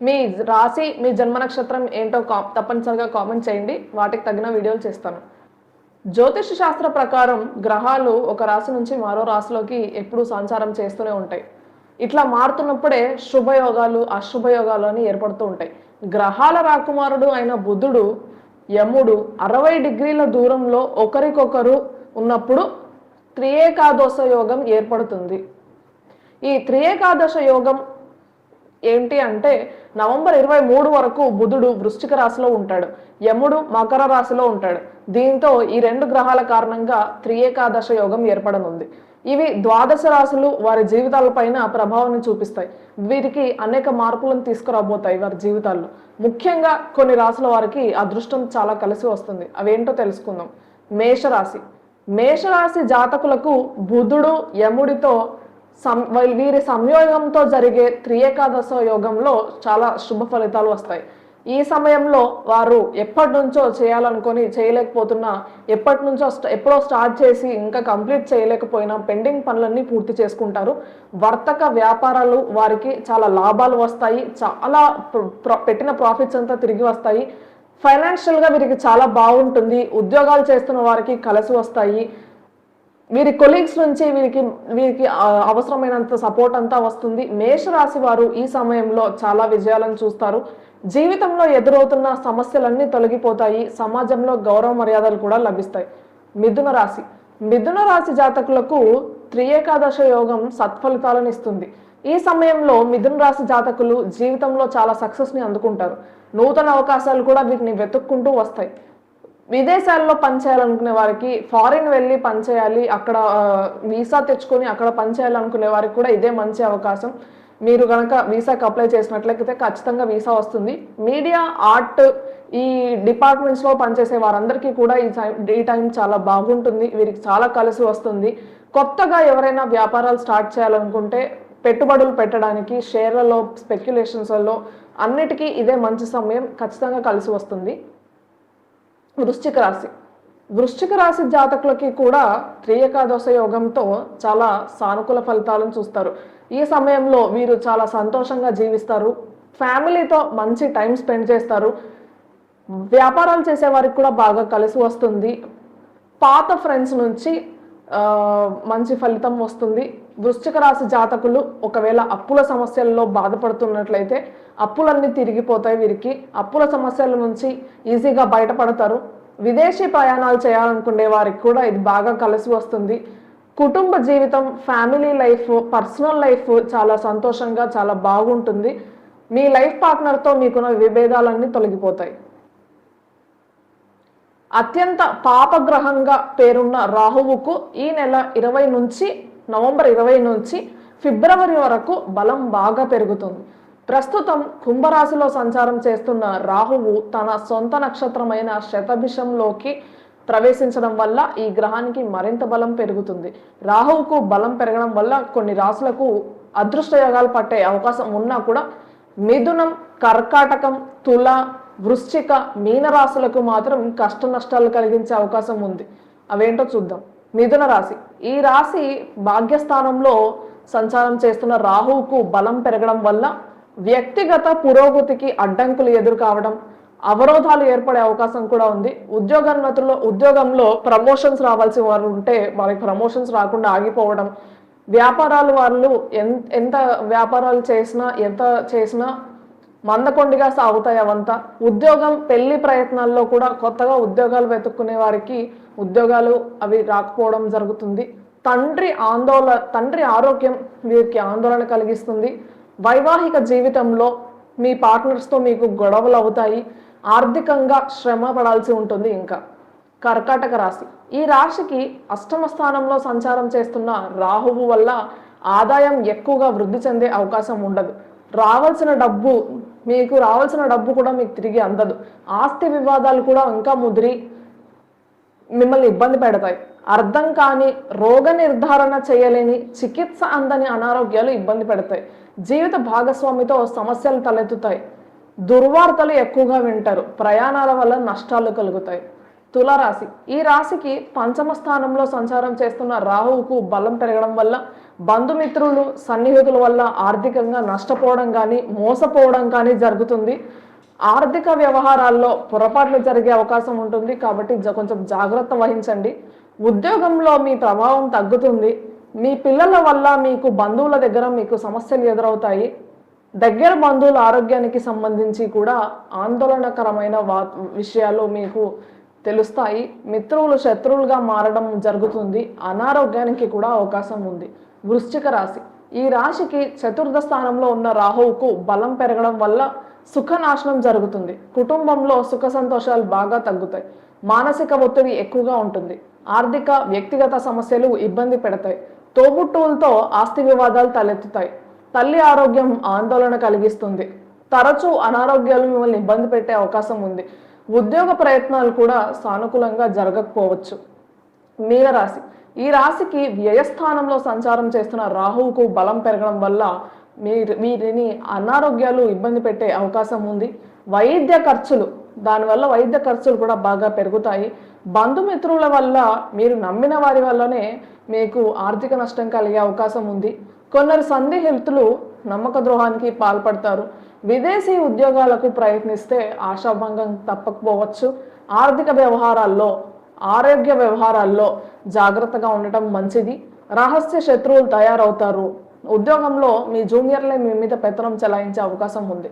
మీ రాశి మీ జన్మ నక్షత్రం ఏంటో కా తప్పనిసరిగా కామెంట్ చేయండి. వాటికి తగిన వీడియోలు చేస్తాను. జ్యోతిష శాస్త్ర ప్రకారం గ్రహాలు ఒక రాశి నుంచి మరో రాశిలోకి ఎప్పుడూ సంచారం చేస్తూనే ఉంటాయి. ఇట్లా మారుతున్నప్పుడే శుభయోగాలు అశుభయోగాలు అని ఏర్పడుతూ ఉంటాయి. గ్రహాల రాకుమారుడు అయిన బుధుడు యముడు అరవై డిగ్రీల దూరంలో ఒకరికొకరు ఉన్నప్పుడు త్రియేకాదోష యోగం ఏర్పడుతుంది. ఈ త్రియేకాదశ యోగం ఏంటి అంటే నవంబర్ ఇరవై మూడు వరకు బుధుడు వృశ్చిక రాశిలో ఉంటాడు. యముడు మకర రాశిలో ఉంటాడు. దీంతో ఈ రెండు గ్రహాల కారణంగా త్రియేకాదశ యోగం ఏర్పడనుంది. ఇవి ద్వాదశ రాశులు వారి జీవితాలపైన ప్రభావాన్ని చూపిస్తాయి. వీరికి అనేక మార్పులను తీసుకురాబోతాయి వారి జీవితాల్లో. ముఖ్యంగా కొన్ని రాశుల వారికి అదృష్టం చాలా కలిసి వస్తుంది. అవేంటో తెలుసుకుందాం. మేషరాశి. మేషరాశి జాతకులకు బుధుడు యముడితో సం వీరి సంయోగంతో జరిగే త్రియేకాదశ యోగంలో చాలా శుభ ఫలితాలు వస్తాయి. ఈ సమయంలో వారు ఎప్పటి నుంచో చేయాలనుకొని చేయలేకపోతున్నా ఎప్పటి నుంచో ఎప్పుడో స్టార్ట్ చేసి ఇంకా కంప్లీట్ చేయలేకపోయినా పెండింగ్ పనులన్నీ పూర్తి చేసుకుంటారు. వర్తక వ్యాపారాలు వారికి చాలా లాభాలు వస్తాయి. చాలా ప్ర- పెట్టిన ప్రాఫిట్స్ అంతా తిరిగి వస్తాయి. ఫైనాన్షియల్గా వీరికి చాలా బాగుంటుంది. ఉద్యోగాలు చేస్తున్న వారికి కలిసి వస్తాయి. వీరి కొలీగ్స్ నుంచి వీరికి వీరికి అవసరమైనంత సపోర్ట్ అంతా వస్తుంది. మేషరాశి వారు ఈ సమయంలో చాలా విజయాలను చూస్తారు. జీవితంలో ఎదురవుతున్న సమస్యలన్నీ తొలగిపోతాయి. సమాజంలో గౌరవ మర్యాదలు కూడా లభిస్తాయి. మిథున రాశి. మిథున రాశి జాతకులకు త్రియేకాదశ యోగం సత్ఫలితాలను ఇస్తుంది. ఈ సమయంలో మిథున రాశి జాతకులు జీవితంలో చాలా సక్సెస్ని అందుకుంటారు. నూతన అవకాశాలు కూడా వీటిని వెతుక్కుంటూ వస్తాయి. విదేశాల్లో పనిచేయాలనుకునే వారికి ఫారిన్ వెళ్ళి పనిచేయాలి అక్కడ వీసా తెచ్చుకొని అక్కడ పనిచేయాలనుకునే వారికి కూడా ఇదే మంచి అవకాశం. మీరు కనుక వీసాకి అప్లై చేసినట్లయితే ఖచ్చితంగా వీసా వస్తుంది. మీడియా ఆర్ట్ ఈ డిపార్ట్మెంట్స్లో పనిచేసే వారందరికీ కూడా ఈ టైం ఈ టైం చాలా బాగుంటుంది. వీరికి చాలా కలిసి వస్తుంది. కొత్తగా ఎవరైనా వ్యాపారాలు స్టార్ట్ చేయాలనుకుంటే పెట్టుబడులు పెట్టడానికి షేర్లలో స్పెక్యులేషన్స్లలో అన్నిటికీ ఇదే మంచి సమయం ఖచ్చితంగా కలిసి వస్తుంది. వృశ్చిక రాశి. వృశ్చిక రాశి జాతకులకి కూడా త్రియేకాదశ యోగంతో చాలా సానుకూల ఫలితాలను చూస్తారు. ఈ సమయంలో వీరు చాలా సంతోషంగా జీవిస్తారు. ఫ్యామిలీతో మంచి టైం స్పెండ్ చేస్తారు. వ్యాపారాలు చేసే వారికి కూడా బాగా కలిసి వస్తుంది. పాత ఫ్రెండ్స్ నుంచి మంచి ఫలితం వస్తుంది. వృశ్చిక రాశి జాతకులు ఒకవేళ అప్పుల సమస్యల్లో బాధపడుతున్నట్లయితే అప్పులన్నీ తిరిగిపోతాయి వీరికి. అప్పుల సమస్యల నుంచి ఈజీగా బయటపడతారు. విదేశీ ప్రయాణాలు చేయాలనుకునే వారికి కూడా ఇది బాగా కలిసి వస్తుంది. కుటుంబ జీవితం ఫ్యామిలీ లైఫ్ పర్సనల్ లైఫ్ చాలా సంతోషంగా చాలా బాగుంటుంది. మీ లైఫ్ పార్ట్నర్తో మీకున్న విభేదాలన్నీ తొలగిపోతాయి. అత్యంత పాపగ్రహంగా పేరున్న రాహువుకు ఈ నెల ఇరవై నుంచి నవంబర్ ఇరవై నుంచి ఫిబ్రవరి వరకు బలం బాగా పెరుగుతుంది. ప్రస్తుతం కుంభరాశిలో సంచారం చేస్తున్న రాహువు తన సొంత నక్షత్రమైన శతభిషంలోకి ప్రవేశించడం వల్ల ఈ గ్రహానికి మరింత బలం పెరుగుతుంది. రాహువుకు బలం పెరగడం వల్ల కొన్ని రాశులకు అదృష్ట యోగాలు పట్టే అవకాశం ఉన్నా కూడా మిథునం కర్కాటకం తుల వృశ్చిక మీన రాశులకు మాత్రం కష్ట నష్టాలు కలిగించే అవకాశం ఉంది. అవేంటో చూద్దాం. మిథున రాశి. ఈ రాశి భాగ్యస్థానంలో సంచారం చేస్తున్న రాహువుకు బలం పెరగడం వల్ల వ్యక్తిగత పురోగతికి అడ్డంకులు ఎదురు కావడం అవరోధాలు ఏర్పడే అవకాశం కూడా ఉంది. ఉద్యోగోన్నతుల్లో ఉద్యోగంలో ప్రమోషన్స్ రావాల్సి వారు ఉంటే వారికి ప్రమోషన్స్ రాకుండా ఆగిపోవడం. వ్యాపారాలు వాళ్ళు ఎంత వ్యాపారాలు చేసినా ఎంత చేసినా మందకొండిగా సాగుతాయి అవంతా. ఉద్యోగం పెళ్ళి ప్రయత్నాల్లో కూడా కొత్తగా ఉద్యోగాలు వెతుక్కునే వారికి ఉద్యోగాలు అవి రాకపోవడం జరుగుతుంది. తండ్రి ఆందోళన తండ్రి ఆరోగ్యం వీరికి ఆందోళన కలిగిస్తుంది. వైవాహిక జీవితంలో మీ పార్ట్నర్స్తో మీకు గొడవలు అవుతాయి ఆర్థికంగా శ్రమ పడాల్సి ఉంటుంది ఇంకా. కర్కాటక రాశి. ఈ రాశికి అష్టమ స్థానంలో సంచారం చేస్తున్న రాహువు వల్ల ఆదాయం ఎక్కువగా వృద్ధి చెందే అవకాశం ఉండదు. రావాల్సిన డబ్బు మీకు రావాల్సిన డబ్బు కూడా మీకు తిరిగి అందదు. ఆస్తి వివాదాలు కూడా ఇంకా ముదిరి మిమ్మల్ని ఇబ్బంది పెడతాయి. అర్థం కాని రోగ నిర్ధారణ చేయలేని చికిత్స అందని అనారోగ్యాలు ఇబ్బంది పెడతాయి. జీవిత భాగస్వామితో సమస్యలు తలెత్తుతాయి. దుర్వార్తలు ఎక్కువగా వింటారు. ప్రయాణాల వల్ల నష్టాలు కలుగుతాయి. తులారాశి. ఈ రాశికి పంచమ స్థానంలో సంచారం చేస్తున్న రాహువుకు బలం పెరగడం వల్ల బంధుమిత్రులు సన్నిహితుల వల్ల ఆర్థికంగా నష్టపోవడం కానీ మోసపోవడం కానీ జరుగుతుంది. ఆర్థిక వ్యవహారాల్లో పొరపాట్లు జరిగే అవకాశం ఉంటుంది కాబట్టి కొంచెం జాగ్రత్త వహించండి. ఉద్యోగంలో మీ ప్రభావం తగ్గుతుంది. మీ పిల్లల వల్ల మీకు బంధువుల దగ్గర మీకు సమస్యలు ఎదురవుతాయి. దగ్గర బంధువుల ఆరోగ్యానికి సంబంధించి కూడా ఆందోళనకరమైన వా విషయాలు మీకు తెలుస్తాయి. మిత్రులు శత్రువులుగా మారడం జరుగుతుంది. అనారోగ్యానికి కూడా అవకాశం ఉంది. వృశ్చిక రాశి. ఈ రాశికి చతుర్థ స్థానంలో ఉన్న రాహువుకు బలం పెరగడం వల్ల సుఖనాశనం జరుగుతుంది. కుటుంబంలో సుఖ సంతోషాలు బాగా తగ్గుతాయి. మానసిక ఒత్తిడి ఎక్కువగా ఉంటుంది. ఆర్థిక వ్యక్తిగత సమస్యలు ఇబ్బంది పెడతాయి. తోబుట్టువులతో ఆస్తి వివాదాలు తలెత్తుతాయి. తల్లి ఆరోగ్యం ఆందోళన కలిగిస్తుంది. తరచూ అనారోగ్యాలు మిమ్మల్ని ఇబ్బంది పెట్టే అవకాశం ఉంది. ఉద్యోగ ప్రయత్నాలు కూడా సానుకూలంగా జరగకపోవచ్చు. మీనరాశి. ఈ రాశికి వ్యయస్థానంలో సంచారం చేస్తున్న రాహువుకు బలం పెరగడం వల్ల మీరు వీరిని అనారోగ్యాలు ఇబ్బంది పెట్టే అవకాశం ఉంది. వైద్య ఖర్చులు దానివల్ల వైద్య ఖర్చులు కూడా బాగా పెరుగుతాయి. బంధుమిత్రుల వల్ల మీరు నమ్మిన వారి వల్లనే మీకు ఆర్థిక నష్టం కలిగే అవకాశం ఉంది. కొందరు సందేహితులు నమ్మక ద్రోహానికి పాల్పడతారు. విదేశీ ఉద్యోగాలకు ప్రయత్నిస్తే ఆశాభంగం తప్పకపోవచ్చు. ఆర్థిక వ్యవహారాల్లో ఆరోగ్య వ్యవహారాల్లో జాగ్రత్తగా ఉండటం మంచిది. రహస్య శత్రువులు తయారవుతారు. ఉద్యోగంలో మీ జూనియర్లే మీ మీద పెత్తనం చెలాయించే అవకాశం ఉంది.